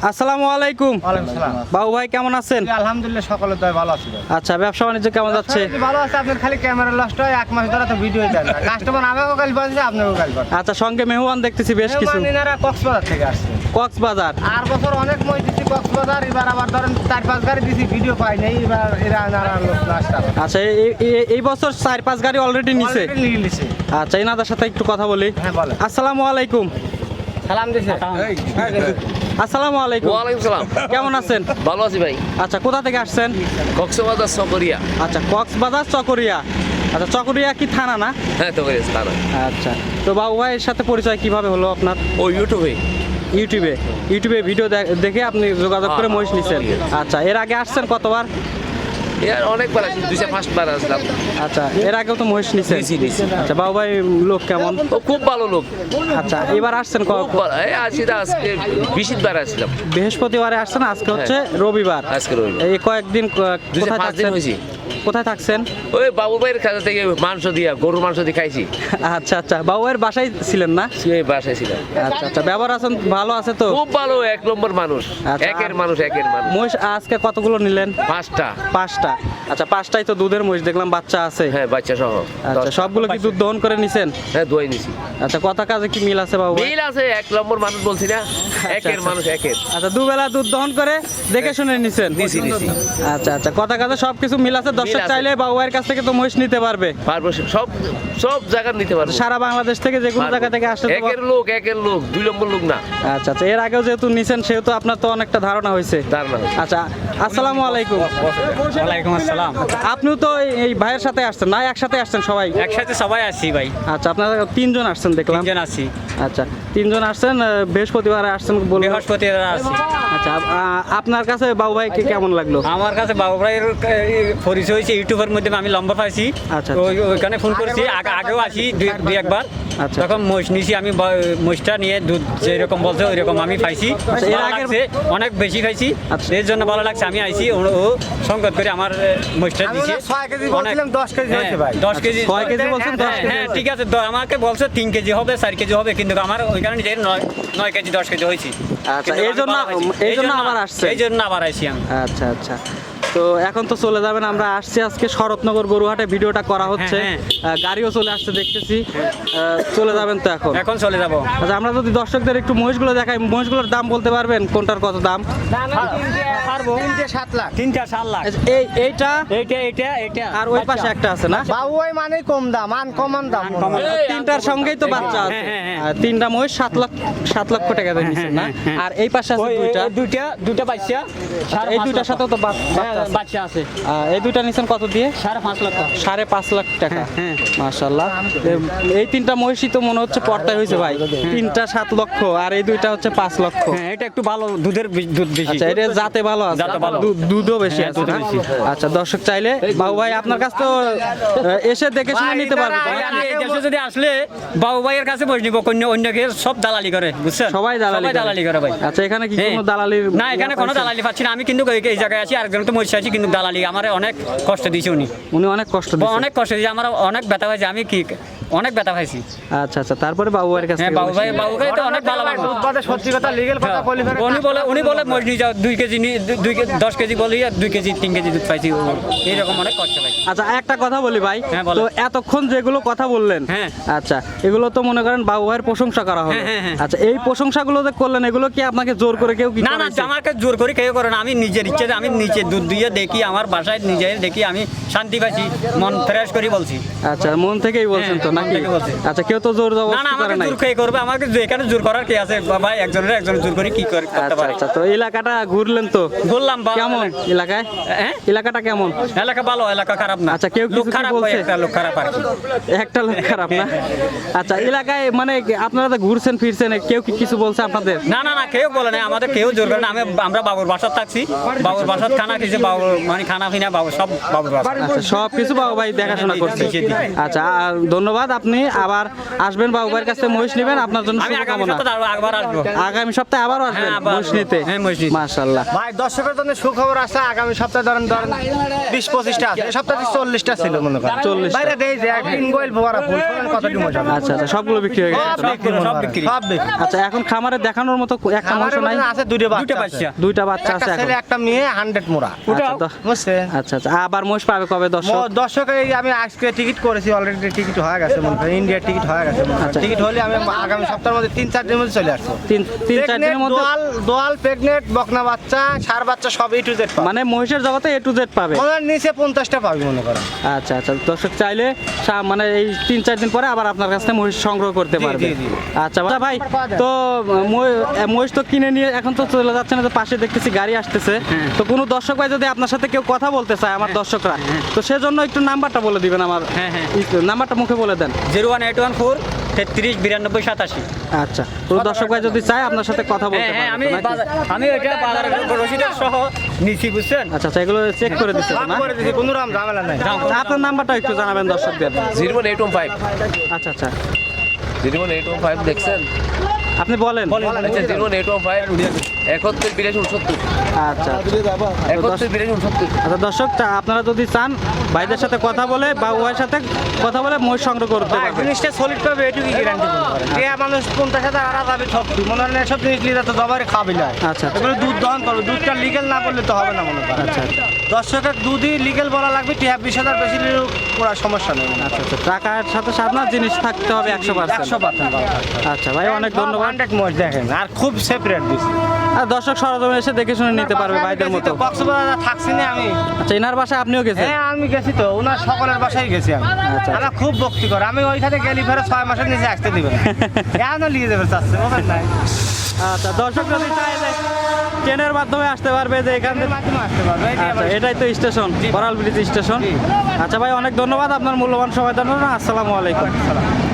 আসসালামু আলাইকুম। বাবু ভাই কেমন আছেন? আলহামদুলিল্লাহ সকলে তো ভালো আছি আচ্ছা ব্যবসা বাণিজ্য কেমন যাচ্ছে? ভালো আছে আপনার খালি ক্যামেরা লস্ট হয় এক মাস ধরে তো ভিডিও দেন না। কাস্টমার আমাকেও কাল পাচ্ছে আপনাকেও কাল পাচ্ছে আচ্ছা সঙ্গে মেহমান দেখতেছি বেশ কিছু। মানিনারা কক্সবাজার থেকে আসছে। কক্সবাজার? আর বছর অনেক মই দিচ্ছি কক্সবাজার এবার আবার ধরেন চার পাঁচ গাড়ি দিছি ভিডিও পাই নাই এবার এরা আনারা লোক আসতে আচ্ছা এই- বছর চার পাঁচ গাড়ি অলরেডি নিছে? নিছে। আচ্ছা ইনাদের সাথে একটু কথা বলি। হ্যাঁ বলেন। আসসালামু আলাইকুম। সালাম দিছে। আসসালামু আলাইকুম। ওয়ালাইকুম সালাম। কেমন আছেন? ভালো আছি ভাই। আচ্ছা কোথা থেকে আসছেন? কক্সবাজার চকরিয়া। আচ্ছা কক্সবাজার চকরিয়া। আচ্ছা চকরিয়া কি থানা না? হ্যাঁ তো থানা। আচ্ছা তো বাবু ভাইয়ের সাথে পরিচয় কীভাবে হলো আপনার? ও ইউটিউবে ইউটিউবে ইউটিউবে ভিডিও দেখে আপনি যোগাযোগ করে মহিষ নিছেন। আচ্ছা এর আগে আসছেন কতবার? এর অনেকবার আসি দুইশো ফার্স্ট বার আসলাম। আচ্ছা এর আগেও তো মহেশ নিছে। আচ্ছা বাবু ভাই লোক কেমন? ও খুব ভালো লোক। আচ্ছা এবার আসছেন এই আসি তো আজকে বিশিত বার আসলাম। বৃহস্পতিবারে আসছেন আজকে হচ্ছে রবিবার। আজকে রবিবার। এই কয়েকদিন কোথায় হয়েছি। কোথায় থাকছেন? ওই বাবু ভাইয়ের খাতা থেকে মাংস দিয়া গরুর মাংস দিয়ে খাইছি। আচ্ছা আচ্ছা। বাবু ভাইয়ের বাসায় ছিলেন না? সে বাসায় ছিলাম আচ্ছা আচ্ছা। ব্যবহার আছেন ভালো আছে তো? খুব ভালো এক নম্বর মানুষ। আচ্ছা, একের মানুষ একের মানুষ। মহিষ আজকে কতগুলো নিলেন? পাঁচটা। পাঁচটা। আচ্ছা পাঁচটাই তো দুধের মহিষ দেখলাম বাচ্চা আছে। হ্যাঁ বাচ্চা সহ। আচ্ছা সবগুলো কি দুধ দহন করে নিছেন? হ্যাঁ দোয়াই নিছি। আচ্ছা কথা কাজে কি মিল আছে বাবু? বিল আছে এক নম্বর মানুষ বলছি না। একের আচ্ছা। মানুষ একের। আচ্ছা দুবেলা দুধ দহন করে দেখে শুনে নিছেন? নিছি, নিছি। আচ্ছা আচ্ছা। কথা কাজে সবকিছু মিল আছে দর্শক চাইলে বাবু ভাইয়ের কাছ থেকে তো মহিষ নিতে পারবে। পারব সব সব জায়গার নিতে পারব। সারা বাংলাদেশ থেকে যে কোনো জায়গা থেকে আসলে একের লোক একের লোক দুই নম্বর লোক না। আচ্ছা আচ্ছা এর আগেও যেহেতু নিছেন সেহেতু আপনার তো অনেকটা ধারণা হয়েছে। ধারণা আচ্ছা আসসালামু আলাইকুম। ওয়ালাইকুম আসসালাম। আপনিও তো এই- ভাইয়ের সাথে আসছেন না একসাথে আসছেন সবাই? একসাথে সবাই আসছি ভাই। আচ্ছা আপনারা তিনজন আসছেন দেখলাম। তিনজন আসছি আচ্ছা তিনজন আসছেন বৃহস্পতিবারে আসছেন বলব বৃহস্পতিবার আসছি। আচ্ছা আপনার কাছে বাবু ভাইকে কেমন লাগল? আমার কাছে বাবু ভাইয়ের পরিচয় হয়েছে ইউটিউবের মধ্যে আমি লম্বা পাইছি। আচ্ছা, তো ওই- ওইখানে ফোন করেছি আগে আগেও আসি দুই- দুই একবার। আচ্ছা। তখন মহিষ নিছি আমি মহিষটা নিয়ে দুধ যেরকম বলছে ওই রকম আমি পাইছি। আচ্ছা, অনেক বেশি খাইছি আচ্ছা। এর জন্য ভালো লাগছে আমি আইছি ও সংগত করে আমার মহিষটা অনেক- দশ কেজি হ্যাঁ, ভাই। দশ কেজি ছয় কেজি বলছেন, হ্যাঁ, হ্যাঁ ঠিক আছে আমাকে বলছে তিন কেজি হবে চার কেজি হবে কিন্তু আমার ওইখানে যে নয়। নয় কেজি দশ কেজি হয়েছি। আচ্ছা, এই জন্য- এই জন্য আবার আসছে এই জন্য আবার আইছি আমি। আচ্ছা আচ্ছা। তো এখন তো চলে যাবেন আমরা আসছি আজকে শরৎনগর গরুহাটে ভিডিওটা করা হচ্ছে। হ্যাঁ, গাড়িও চলে আসছে দেখতেছি। চলে যাবেন তো এখন। এখন চলে যাব। আচ্ছা আমরা যদি দর্শকদের একটু মহিষগুলো দেখাই মহিষগুলোর দাম বলতে পারবেন? কোনটার কত দাম? পারব। তিনটে সাত লাখ। তিনটা সাত লাখ। আচ্ছা, এই এইটা? এইটা এইটা এইটা। আর ওই পাশে একটা আছে না? বাবু ভাই মানে কম দাম আন কমান দাম। তিনটার সঙ্গেই তো বাচ্চা আছে। হ্যাঁ, হ্যাঁ, হ্যাঁ। আর তিনটা মহিষ সাত লাখ সাত লক্ষ টাকা দিয়ে নিচ্ছেন না? হ্যাঁ, হ্যাঁ, আর এই পাশে আছে দুইটা। দুইটা দুইটা বাচ্চা এই দুইটার। তো হ্যাঁ, বাচ্চা আছে। বাচ্চা আছে। এই দুইটা কত দিয়ে? সাড়ে পাঁচ লক্ষ। সাড়ে পাঁচ লাখ টাকা। হ্যাঁ, মাশাল্লাহ এই তিনটা মহিষই তো মনে হচ্ছে পর্দায় হয়েছে ভাই। তিনটা সাত লক্ষ আর এই দুইটা হচ্ছে পাঁচ লক্ষ। হ্যাঁ এটা একটু ভালো দুধের দুধ বেশি। আচ্ছা এটা জাতে ভালো আছে? জাতে ভালো। দু- দুধও বেশি হ্যাঁ, আছে। আচ্ছা দর্শক চাইলে বাবু ভাই আপনার কাছ তো এসে দেখে শুনে নিতে পারবে। দেশে যদি আসলে বাবু ভাইয়ের কাছে বসে নিব অন্য অন্যকে সব দালালি করে বুঝছেন? সবাই দালালি দালালি করে ভাই। আচ্ছা এখানে কি হ্যাঁ। কোনো দালালির না এখানে কোনো দালালি পাচ্ছি না। আমি কিন্তু এই- এই জায়গায় আছি আরেকজন তো আছি কিন্তু দালালি। আমার অনেক কষ্ট দিয়েছে উনি। উনি অনেক কষ্ট অনেক কষ্ট দিয়েছে। আমার অনেক ব্যথা হয়েছে। আমি কি অনেক ব্যথা পাইছি। আচ্ছা আচ্ছা তারপরে বাবু ভাইয়ের কাছে হ্যাঁ বাবু ভাই বাবু ভাই তো অনেক ভালো মানুষ। দুধ বাদে সত্যি কথা লিগেল কথা হ্যাঁ, বলি ফেলে উনি বলে উনি বলে মরিচ নিয়ে যাও দুই কেজি নিয়ে দুই- দুই কেজি দশ কেজি বলি আর দুই কেজি তিন কেজি দুধ পাইছি। এইরকম অনেক কষ্ট পাইছি। আচ্ছা একটা কথা বলি ভাই। হ্যাঁ, তো এতক্ষণ যেগুলো কথা বললেন হ্যাঁ। আচ্ছা এগুলো তো মনে করেন বাবু ভাইয়ের প্রশংসা করা হলো। আচ্ছা এই প্রশংসাগুলো যে করলেন এগুলো কি আপনাকে জোর করে কেউ কি না না আমাকে জোর করে কেউ করে না। আমি নিজের ইচ্ছে আমি নিচে দুধ দিয়ে দেখি আমার বাসায় নিজে দেখি আমি শান্তি পাইছি মন ফ্রেশ করি বলছি। আচ্ছা মন থেকেই বলছেন তো মন নাকি? আচ্ছা কেউ তো জোর না না আমাকে জোর কে করবে। আমাকে এখানে জোর করার কি আছে? ভাই একজনের একজনের জোর করে কি করে করতে আচ্ছা পারে? আচ্ছা তো এলাকাটা ঘুরলেন তো? বা- কেমন এলাকায়? হ্যাঁ? এলাকাটা কেমন? এলাকা ভালো এলাকা খারাপ না। আচ্ছা, কেউ কিছু খারাপ বলছে? একটা লোক খারাপ আর কি। একটা লোক খারাপ না? আচ্ছা এলাকায় মানে আপনারা তো ঘুরছেন ফিরছেন কেউ কি কিছু বলছে আপনাদের? না না না কেউ বলে না আমাদের কেউ জোর করে না। আমি আমরা বাবুর বাসার থাকছি। বাবুর বাসার খানা খেয়েছে বাবুর মানে খানা ফিনা বাবু সব বাবুর বাসা। আচ্ছা সব কিছু বাবু ভাই দেখাশোনা করছে। দিছে, দিছে। আচ্ছা আর ধন্যবাদ আপনি। আবার আসবেন বা উভয়ের কাছে মহিষ নেবেন আপনার জন্য আগামী শুভকামনা। আগামী সপ্তাহে আবারও আসবেন হ্যাঁ, আবার মহিষ নিতে। হ্যাঁ, মহিষ। মাশাল্লাহ ভাই দর্শকের জন্য সুখবর আছে আগামী সপ্তাহে ধরেন ধরেন বিশ পঁচিশটা আছে। সপ্তাহে চল্লিশটা ছিল মনে করেন। 40 টা। বাইরে দেই যে একদিন গোয়েল ভরা ফুল মজা আচ্ছা আচ্ছা সবগুলো বিক্রি হয়ে গেছে। সব বিক্রি আচ্ছা এখন খামারে দেখানোর মতো একটা মাংস নাই? আছে দুইটা বাচ্চা বাচ্চা। আছে। দুইটা বাচ্চা একটা আছে এখন। একটা মেয়ে হান্ড্রেড মোড়া। আচ্ছা, আচ্ছা। আচ্ছা আবার মহিষ পাবে কবে দর্শক? দর্শক এই আমি আজকে টিকিট করেছি অলরেডি টিকিট হয়ে গেছে। মনে করেন ইন্ডিয়ার টিকিট হয়ে গেছে। টিকিট হলে আমি আগামী সপ্তাহের মধ্যে তিন চার দিনের মধ্যে চলে আসব। তিন তিন চার দিনের মধ্যে দোয়াল দোয়াল প্রেগনেন্ট বকনা বাচ্চা সার বাচ্চা সব এই টু জেড মানে মহিষের জগতে এ টু জেড পাবে? হয় নিচে পঞ্চাশটা পাবি মনে করেন। আচ্ছা আচ্ছা। দর্শক চাইলে মানে এই তিন চার দিন পরে আবার আপনার কাছ থেকে মহিষ সংগ্রহ করতে পারবে। আচ্ছা আচ্ছা ভাই তো মহিষ তো কিনে নিয়ে এখন তো চলে যাচ্ছে না তো পাশে দেখতেছি গাড়ি আসতেছে। হ্যাঁ। তো কোনো দর্শক ভাই যদি আপনার সাথে কেউ কথা বলতে চায় আমার দর্শকরা তো সেজন্য একটু নাম্বারটা বলে দিবেন আমার। হ্যাঁ, হ্যাঁ। নাম্বারটা মুখে বলে দেন। Zero one eight one four তেত্রিশ বিরানব্বই সাতাশি। আচ্ছা। কোনো দর্শক ভাই যদি চায় আপনার সাথে কথা বলতে হ্যাঁ হ্যাঁ আমি আমি এটা বাজার রসিদের সহ নিছি বুঝছেন? আচ্ছা আচ্ছা এগুলো চেক করে দিচ্ছে না? করে দিছি কোনো রকম ঝামেলা নাই। আচ্ছা, আপনার নাম্বারটা একটু জানাবেন দর্শকদের। Zero one eight one five. আচ্ছা আচ্ছা। Zero one eight one five দেখছেন? আপনি বলেন। আচ্ছা zero one eight one five একাত্তর বিরাশি উনসত্তর। আচ্ছা উনসত্তর আচ্ছা দর্শক তা- আপনারা যদি চান ভাইদের সাথে কথা বলে বা উভয়ের সাথে কথা বলে মহিষ সংগ্রহ করতে পারবেন জিনিসটা সলিড পাবে এটুকুই গ্যারান্টি টিয়া মানুষ পঞ্চাশ হাজার আড়া যাবে সত্যি মনে হয় না এসব জিনিস নিলে তো জবারে খাবি না। আচ্ছা, আচ্ছা। এগুলো দুধ দহন করবে দুধটা লিগেল না করলে তো হবে না মনে করেন আচ্ছা আচ্ছা। দর্শকের দুধই লিগেল বলা লাগবে টিয়া বিশ হাজার বেশি পুরো সমস্যা নেই। আচ্ছা আচ্ছা। টাকার সাথে সাথে না জিনিস থাকতে হবে একশো পার্সেন্ট। একশো পার্সেন্ট আচ্ছা ভাই অনেক ধন্যবাদ। দেখেন আর খুব সেপারেট দিছি। আর দর্শক সরজমে এসে দেখে শুনে নিতে পারবে ভাইদের মতো। কক্সবাজার থাকছি না আমি। আচ্ছা এনার বাসায় আপনিও গেছেন? হ্যাঁ আমি গেছি তো ওনার সকলের বাসায় গেছি আমি। আচ্ছা। আমার খুব ভক্তি করে। আমি ওইখানে গেলি ফেরে ছয় মাসের নিচে আসতে দিবেন। কেন নিয়ে যাবে চাচ্ছে বুঝেন নাই। আচ্ছা দর্শক যদি চাইলে ট্রেনের মাধ্যমে আসতে পারবে যে এখান থেকে মাধ্যমে আসতে পারবে এটাই আচ্ছা এটাই তো স্টেশন বরাল ব্রিজ স্টেশন। আচ্ছা ভাই অনেক ধন্যবাদ। আপনার মূল্যবান সময় জন্য। আসসালামু আলাইকুম।